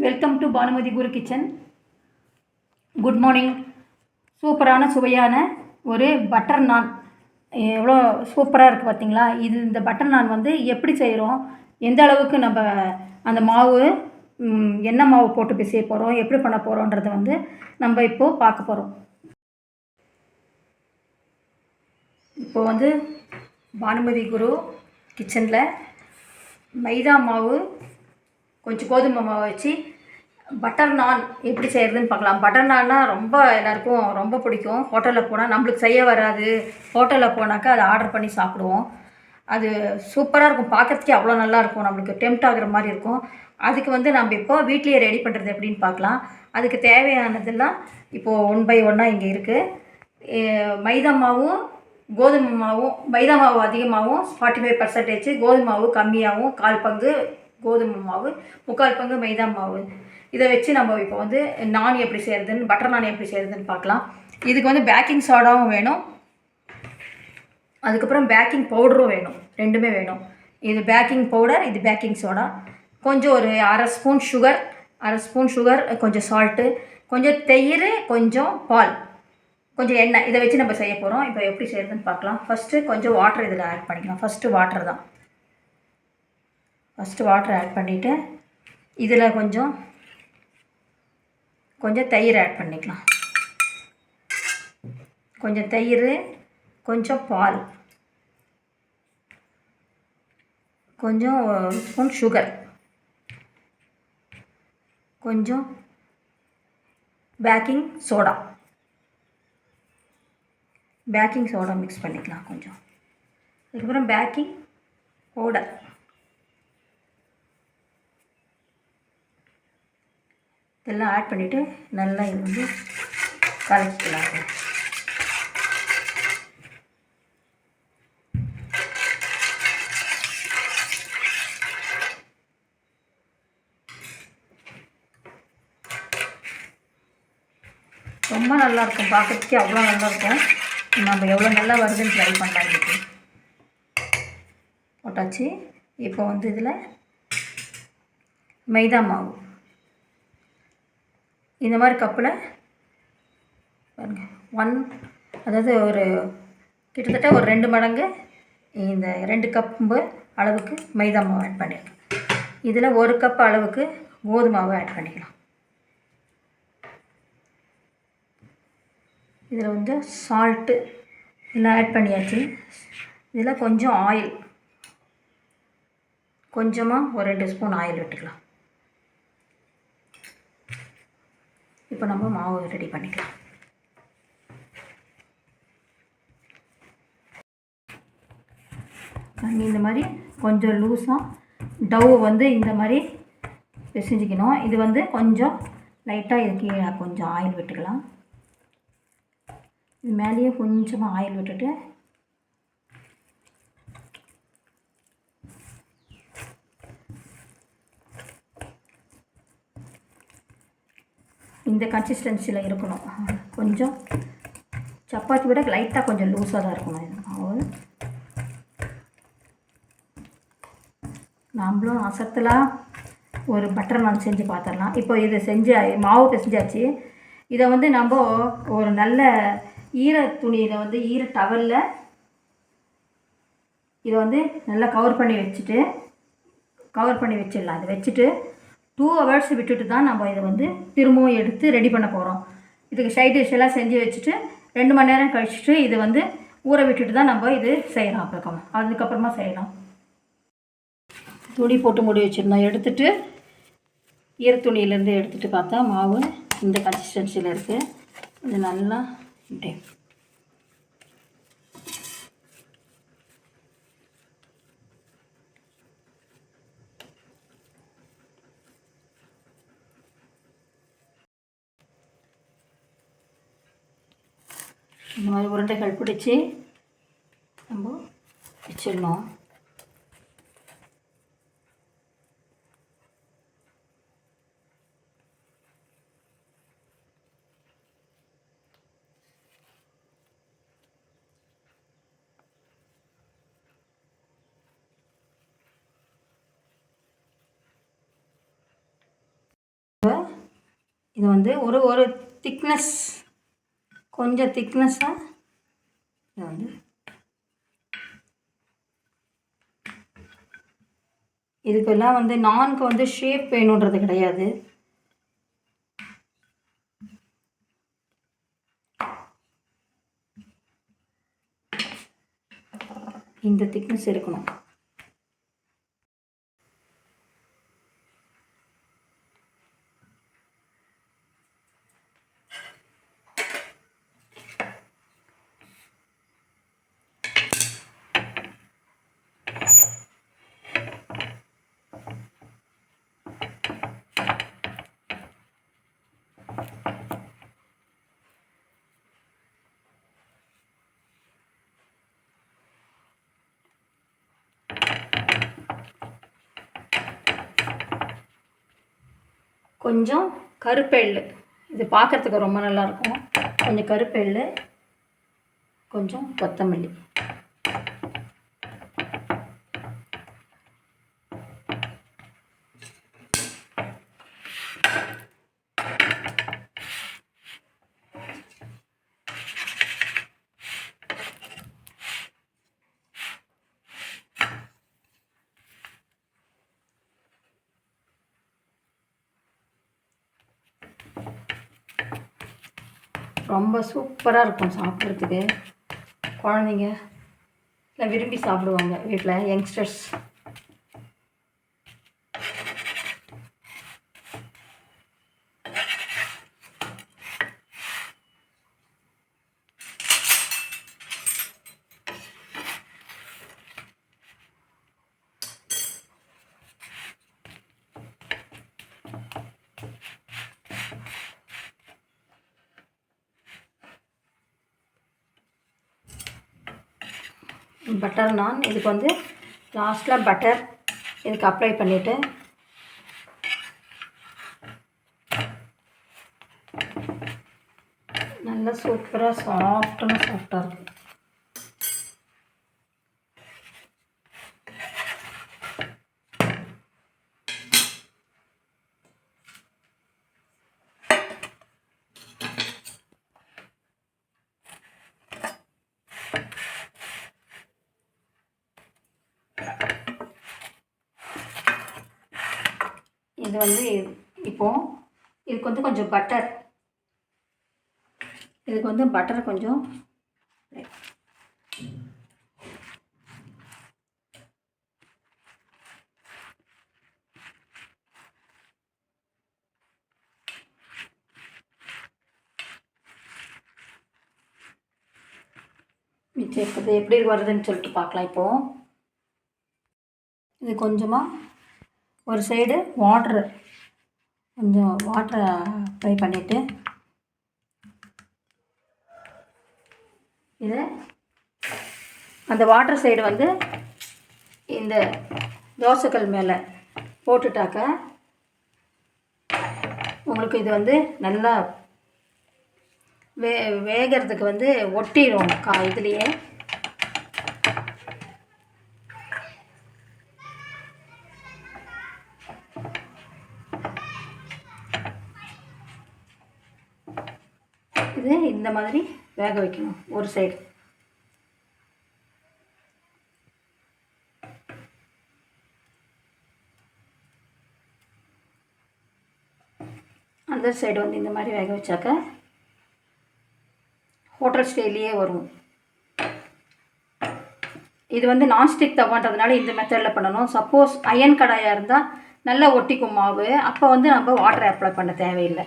Welcome to Bhanumathi Guru kitchen good morning சூப்பரான சுவையான ஒரு பட்டர் நான் எவ்வளோ சூப்பராக இருக்குது பார்த்தீங்களா இது இந்த பட்டர் நான் வந்து எப்படி செய்கிறோம் எந்த அளவுக்கு நம்ம அந்த மாவு என்ன மாவு போட்டு பிசைய போகிறோம் எப்படி பண்ண போகிறோன்றதை வந்து நம்ம இப்போது பார்க்க போகிறோம் இப்போ வந்து பானுமதி குரு கிச்சனில் மைதா மாவு கொஞ்சம் கோதுமை மாவு வச்சு பட்டர் நான் எப்படி செய்கிறதுன்னு பார்க்கலாம். பட்டர் நான்னா ரொம்ப எல்லாருக்கும் ரொம்ப பிடிக்கும். ஹோட்டலில் போனால் நம்மளுக்கு செய்ய வராது. ஹோட்டலில் போனாக்கா அதை ஆர்டர் பண்ணி சாப்பிடுவோம். அது சூப்பராக இருக்கும். பார்க்கறதுக்கே அவ்வளோ நல்லா இருக்கும். நம்மளுக்கு டெம்ட் ஆகுற மாதிரி இருக்கும். அதுக்கு வந்து நம்ம இப்போ வீட்லேயே ரெடி பண்ணுறது எப்படின்னு பார்க்கலாம். அதுக்கு தேவையானதெல்லாம் இப்போது ஒன் பை ஒன்னாக இங்கே இருக்குது மைதா மாவும் கோதுமை மாவும் மைதா மாவு அதிகமாகவும் ஃபார்ட்டி ஃபைவ் பர்சன்டேஜ் கோதுமை மாவு கம்மியாகவும் கால் பங்கு கோதுமை மாவு முக்கால் பங்கு மைதா மாவு. இதை வச்சு நம்ம இப்போ வந்து நான் எப்படி செய்கிறதுன்னு பட்டர் நான் எப்படி செய்கிறதுன்னு பார்க்கலாம். இதுக்கு வந்து பேக்கிங் சோடாவும் வேணும். அதுக்கப்புறம் பேக்கிங் பவுடரும் வேணும். ரெண்டுமே வேணும். இது பேக்கிங் பவுடர் இது பேக்கிங் சோடா கொஞ்சம் ஒரு அரை ஸ்பூன் சுகர் அரை ஸ்பூன் சுகர் கொஞ்சம் சால்ட்டு கொஞ்சம் தயிர் கொஞ்சம் பால். கொஞ்சம் எண்ணெய். இதை வச்சு நம்ம செய்ய போகிறோம் இப்போ எப்படி செய்யறதுன்னு பார்க்கலாம். ஃபஸ்ட்டு கொஞ்சம் வாட்டர் இதில் ஆட் பண்ணிக்கலாம். ஃபஸ்ட்டு வாட்டர் தான். ஃபஸ்ட்டு வாட்டர் ஆட் பண்ணிவிட்டு இதில் கொஞ்சம் கொஞ்சம் தயிர் ஆட் பண்ணிக்கலாம். கொஞ்சம் தயிர் கொஞ்சம் பால் கொஞ்சம் ஸ்பூன் சுகர் கொஞ்சம் baking soda baking soda mix பண்ணிக்கலாம் கொஞ்சம். அதுக்கப்புறம் பேக்கிங் பவுடர் இதெல்லாம் ஆட் பண்ணிவிட்டு நல்லா இது வந்து கலக்கிக்கலாம் ரொம்ப நல்லா இருக்கும். பார்க்கறதுக்கே அவ்வளோ நல்லா இருக்கும். நம்ம எவ்வளோ நல்லா வருதுன்னு ட்ரை பண்ணலாம் இதுக்கு. போட்டாச்சு. இப்போ வந்து இதில் மைதா மாவு. இந்த மாதிரி கப்பில் பாருங்க. ஒன் அதாவது ஒரு கிட்டத்தட்ட ஒரு ரெண்டு மடங்கு இந்த ரெண்டு கப்பு அளவுக்கு மைதா மாவு ஆட் பண்ணிடலாம் இதில் ஒரு கப் அளவுக்கு கோதுமை மாவு ஆட் பண்ணிக்கலாம். இதில் வந்து சால்ட்டு எல்லாம் ஆட் பண்ணியாச்சு. இதில் கொஞ்சம் ஆயில் கொஞ்சமாக ஒரு ரெண்டு ஸ்பூன் ஆயில் விட்டுக்கலாம். இப்போ நம்ம மாவு ரெடி பண்ணிக்கலாம். தண்ணி இந்த மாதிரி கொஞ்சம் லூஸாக டவ் வந்து இந்த மாதிரி பிசைஞ்சிக்கணும். இது வந்து கொஞ்சம் லைட்டாக இது கீழே கொஞ்சம் ஆயில் விட்டுக்கலாம். இது மேலேயே கொஞ்சமாக ஆயில் விட்டுட்டு இந்த கன்சிஸ்டன்சியில் இருக்கணும். கொஞ்சம் சப்பாத்தி விட லைட்டாக கொஞ்சம் லூஸாக தான் இருக்கணும். இது அவ்வளோ நாம்ளும் அசத்தலாக ஒரு பட்டர் நான் செஞ்சு பார்த்துடலாம் இப்போ இதை செஞ்சு மாவு பிசைஞ்சாச்சு. இதை வந்து நம்ம ஒரு நல்ல ஈர துணியில் வந்து ஈர டவலில் இதை வந்து நல்லா கவர் பண்ணி வச்சுட்டு கவர் பண்ணி வச்சிடலாம். இதை வச்சுட்டு டூ ஹவர்ஸ் விட்டுட்டு தான் நம்ம இதை வந்து திரும்பவும் எடுத்து ரெடி பண்ண போகிறோம் இதுக்கு சைட் டிஷ் எல்லாம் செஞ்சு வச்சுட்டு ரெண்டு மணி நேரம் கழிச்சிட்டு இது வந்து ஊற விட்டுட்டு தான் நம்ம இது செய்யலாம் அப்புறம் அதுக்கப்புறமா செய்யலாம். துணி போட்டு மூடி வச்சுருந்தோம். எடுத்துட்டு ஈர துணியிலேருந்து எடுத்துகிட்டு பார்த்தா மாவு இந்த கன்சிஸ்டன்சியில் இருக்குது இது நல்லா இப்படி இந்த மாதிரி உருண்டைகள் பிடிச்சி நம்ம வச்சிடணும். இது வந்து ஒரு ஒரு திக்னஸ் கொஞ்சம் திக்னஸ்ஸாக இதை வந்து இதுக்கெல்லாம் வந்து நான்கு வந்து ஷேப் வேணுன்றது கிடையாது. இந்த திக்னஸ் இருக்கணும். கொஞ்சம் கருப்பெள்ளு. இது பார்க்குறதுக்கு ரொம்ப நல்லாயிருக்கும் கொஞ்சம் கருப்பெள்ளு கொஞ்சம் கொத்தமல்லி. ரொம்ப சூப்பராக இருக்கும் சாப்பிட்றதுக்கு. குழந்தைங்க எல்லாம் விரும்பி சாப்பிடுவாங்க வீட்டில் யங்ஸ்டர்ஸ். பட்டர் நான். இதுக்கு வந்து லாஸ்ட்டில் பட்டர் இதுக்கு அப்ளை பண்ணிவிட்டு நல்லா சூப்பராக சாஃப்டான சாஃப்டாக இருக்கும். இது வந்து இப்போது இதுக்கு வந்து கொஞ்சம் பட்டர் இதுக்கு வந்து பட்டர் கொஞ்சம் மிச்சம் எப்படி வருதுன்னு சொல்லிட்டு பார்க்கலாம் இப்போது இது கொஞ்சமாக ஒரு சைடு வாட்ரு கொஞ்சம் வாட்டரை ஃப்ரை பண்ணிவிட்டு இது அந்த வாட்டர் சைடு வந்து இந்த தோசைக்கல் மேலே போட்டுட்டாக்க உங்களுக்கு இது வந்து நல்லா வே வேகிறதுக்கு வந்து ஒட்டிடும் கா இதுலேயே இது இந்த மாதிரி வேக வைக்கணும் ஒரு சைடு அந்த சைடு வந்து இந்த மாதிரி வேக வச்சாக்க ஹோட்டல் ஸ்டைல்லையே வரும். இது வந்து நான்ஸ்டிக் தவான்றதுனால இந்த மெத்தடில் பண்ணணும். சப்போஸ் அயன் கடாயாக இருந்தால் நல்லா ஒட்டிக்கும் மாவு. அப்போ வந்து நம்ம வாட்டர் அப்ளை பண்ண தேவையில்லை.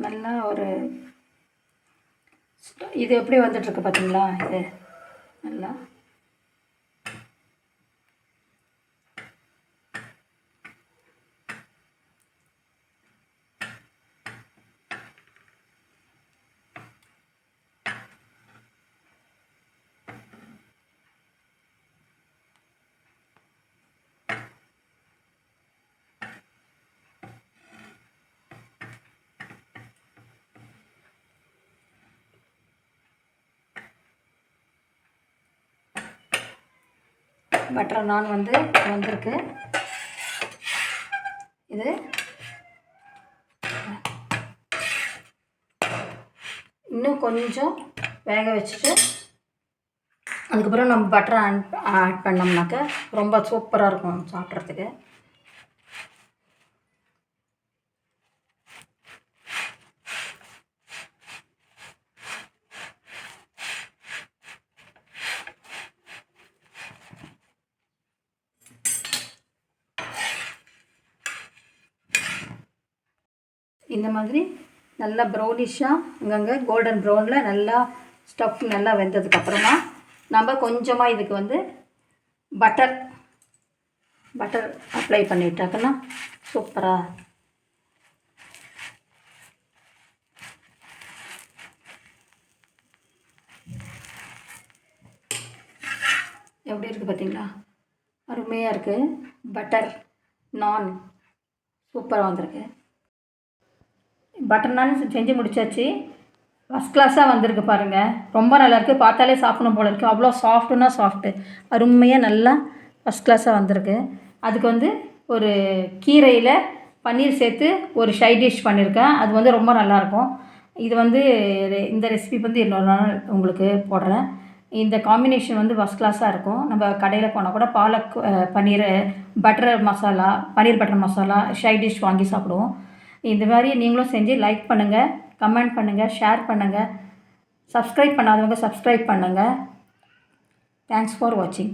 நல்லா ஒரு இது எப்படி வந்துட்டுருக்கு பார்த்தீங்களா இது? நல்லா. பட்டர் நான் வந்து வந்திருக்கு. இது இன்னும் கொஞ்சம் வேக வச்சுட்டு அதுக்கப்புறம் நம்ம பட்டர் ஆட் ஆட் பண்ணோம்னாக்க ரொம்ப சூப்பராக இருக்கும் சாப்பிட்றதுக்கு. இந்த மாதிரி நல்லா ப்ரௌனிஷாக அங்கங்கே கோல்டன் ப்ரௌனில் நல்லா ஸ்டஃப் நல்லா வெந்ததுக்கப்புறமா நம்ம கொஞ்சமாக இதுக்கு வந்து பட்டர் பட்டர் அப்ளை பண்ணிட்டாக்கன்னா சூப்பராக எப்படி இருக்குது பார்த்தீங்களா அருமையாக இருக்குது பட்டர் நான் சூப்பராக வந்திருக்கு. பட்டர் நான் செஞ்சு முடிச்சாச்சு. ஃபஸ்ட் கிளாஸாக வந்திருக்கு பாருங்கள் ரொம்ப நல்லாயிருக்கு பார்த்தாலே சாப்பிடணும் போல இருக்குது அவ்வளோ சாஃப்ட்டுனா சாஃப்ட்டு அருமையாக நல்லா ஃபஸ்ட் கிளாஸாக வந்திருக்கு. அதுக்கு வந்து ஒரு கீரையில் பன்னீர் சேர்த்து ஒரு ஷை டிஷ் பண்ணியிருக்கேன் அது வந்து ரொம்ப நல்லாயிருக்கும் இது வந்து இந்த ரெசிபி வந்து இன்னொரு நாள் உங்களுக்கு போடுறேன். இந்த காம்பினேஷன் வந்து ஃபஸ்ட் கிளாஸாக இருக்கும். நம்ம கடையில் போனால் கூட பாலக் பன்னீர் பட்டர் மசாலா பன்னீர் பட்டர் மசாலா ஷை டிஷ் வாங்கி சாப்பிடுவோம். இந்த மாதிரி நீங்களும் செஞ்சு லைக் பண்ணுங்கள் கமெண்ட் பண்ணுங்கள் ஷேர் பண்ணுங்கள் சப்ஸ்கிரைப் பண்ணாதவங்க சப்ஸ்கிரைப் பண்ணுங்கள் தேங்க்ஸ் ஃபார் வாட்சிங்